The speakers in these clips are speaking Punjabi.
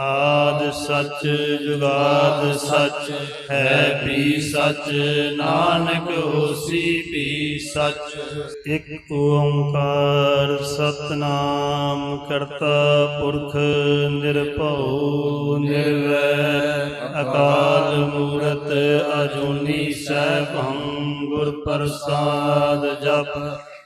ਆਦ ਸੱਚ, ਜੁਗਾਦ ਸੱਚ, ਹੈ ਵੀ ਸੱਚ, ਨਾਨਕ ਹੋਸੀ ਵੀ ਸੱਚ। ਇਕ ਓੰਕਾਰ ਸਤਨਾਮ ਕਰਤਾ ਪੁਰਖ, ਨਿਰਭਉ ਨਿਰਵੈਰ ਅਕਾਲ ਮੂਰਤ ਅਜੂਨੀ ਸੈਭੰ ਗੁਰ ਪ੍ਰਸਾਦ ਜਪ।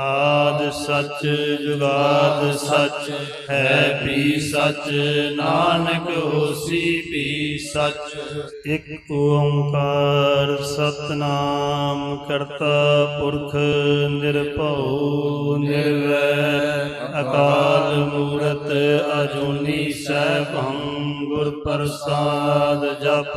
ਆਦ ਸਚ, ਜੁਗਾਦ ਸਚ, ਹੈ ਵੀ ਸਚ, ਨਾਨਕ ਹੋਸੀ ਵੀ ਸੱਚ। ਇੱਕ ਓੰਕਾਰ ਸਤਨਾਮ ਕਰਤਾ ਪੁਰਖ ਨਿਰਭਉ ਨਿਰਵੈਰ ਅਕਾਲ ਮੂਰਤ ਅਜੂਨੀ ਸੈਭੰ ਗੁਰ ਪ੍ਰਸਾਦ ਜਪ।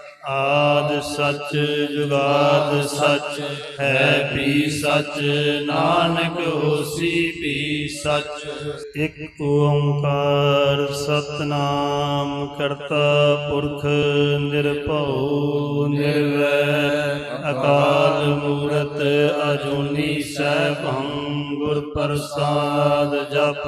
ਆਦ ਸੱਚ ਜੁਗਾਦ ਸਚ, ਹੈ ਵੀ ਸਚ, ਨਾਨਕ ਹੋਸੀ ਵੀ ਸਚ। ਇੱਕ ਓੰਕਾਰ ਸਤਨਾਮ ਕਰਤਾ ਪੁਰਖ ਨਿਰਭਉ ਨਿਰਵੈਰ ਅਕਾਲ ਮੂਰਤ ਅਜੂਨੀ ਸੈਭੰ ਗੁਰ ਪ੍ਰਸਾਦ ਜਪ।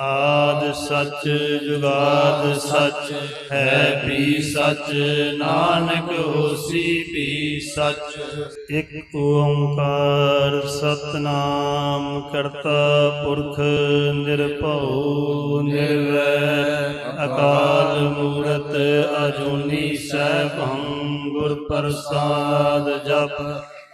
ਆਦ ਸੱਚ ਜੁਗਾਦ ਸੱਚ, ਹੈ ਵੀ ਸੱਚ, ਨਾਨਕ ਹੋਸੀ ਵੀ ਸੱਚ। ਇਕ ਓੰਕਾਰ ਸਤਨਾਮ ਕਰਤਾ ਪੁਰਖ ਨਿਰਭਉ ਨਿਰਵੈਰ ਅਕਾਲ ਮੂਰਤ ਅਜੂਨੀ ਸੈਭੰ ਗੁਰ ਪ੍ਰਸਾਦ ਜਪ।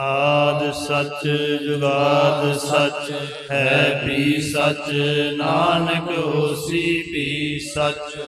ਆਦ ਸੱਚ ਜੁਗਾਦ ਸੱਚ ਹੈ ਵੀ ਸੱਚ ਨਾਨਕ ਹੋਸੀ ਵੀ ਸੱਚ।